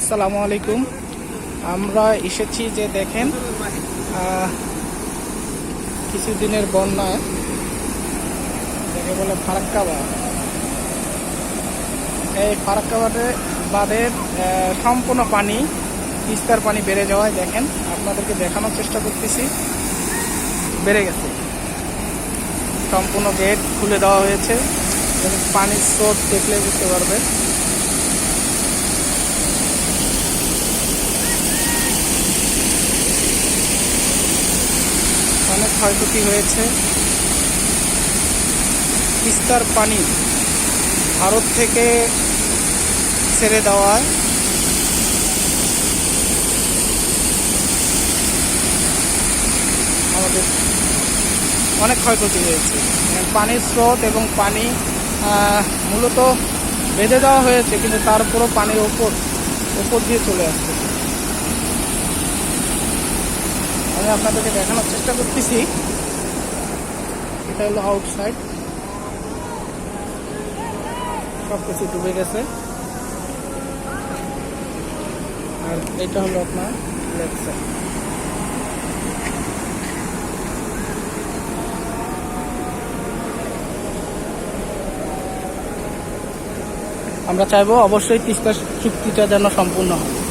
আসসালামু আলাইকুম। আমরা এসেছি যে দেখেন কিছুদিনের বন্যায়। যাকে বলে ফারাক্কা বাঁধ এই ফারাক্কা বাঁধে বাঁধের সম্পূর্ণ পানি, তিস্তার পানি বেড়ে যাওয়ায় দেখেন, আপনাদেরকে দেখানোর চেষ্টা করতেছি। বেড়ে গেছে। সম্পূর্ণ গেট খুলে দেওয়া হয়েছে। পানির স্রোত দেখলে বুঝতে পারবেন। অনেক ক্ষয়ক্ষতি হয়েছে। তিস্তার পানি ভারত থেকে ছেড়ে দেওয়ায়। আমাদের অনেক ক্ষয়ক্ষতি হয়েছে। মানে পানির স্রোত এবং পানি মূলত বেঁধে দেওয়া হয়েছে, কিন্তু তারপরও পানির ওপর ওপর দিয়ে চলে আসছে। আমি আপনাদেরকে দেখানোর চেষ্টা করতেছি। এটা হলো আউটসাইড সব কিছু ডুবে গেছে। আর এটা হলো আপনার লেফট সাইড আমরা চাইব অবশ্যই তিস্তা চুক্তিটা যেন সম্পূর্ণ হয়।